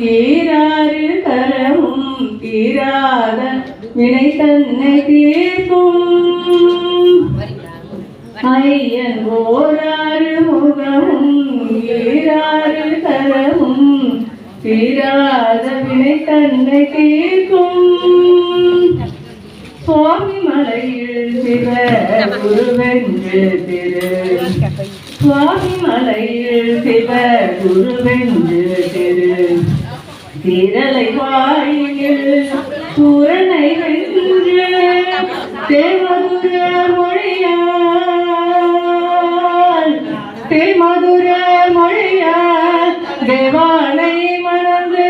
ஏறாறு கரமும் தீராத வினை தன்னை தீர்க்கும். ஐயன் ஓராறு முகமும் ஏறாறு கரமும் தீராத வினை தன்னை தீர்க்கும். சுவாமி மலையில் சிவ குருவென்று திரு. சுவாமி மலையில் சிவ குருவென்று திரு. திரளை வாயில் பூரணை வென்று தேவதுர மொழியால் தேமதுர மொழியால் தேவானை மணந்து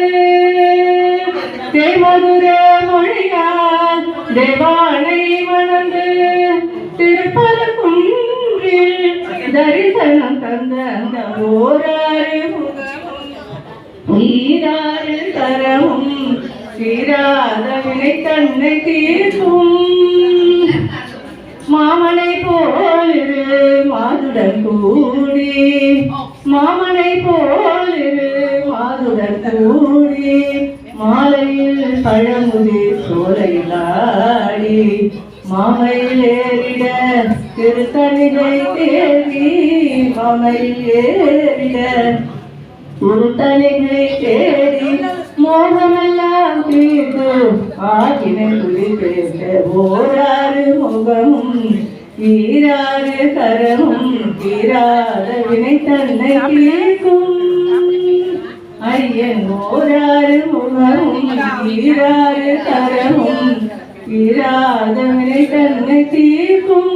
தேமதுர மொழியால் தேவானை மணந்து திருப்பத குன்றில் தரிசனம் தந்த அந்த ஓராறு தீராத வினை தன்னை தீர்க்கும். மாமனை போலிரு மாதுடன் கூடி. மாமனை போலிரு மாதுடன் கூடி. மாலையில் பழமுதி சோலையிலாடி. மாமையில் ஏறிட திருத்தணிலை தேடி மாமையில் ஏறிட திருத்தணிலை தேடி மோகமே தீர்த்து ஆகினை துளி பேச ஓராறு முகமும் ஈராறு கரமும் தீராத வினை தன்னை கேட்கும். ஐயன் ஓராறு முகமும் ஈராறு கரமும் தீராத வினை தன்னை தீர்க்கும்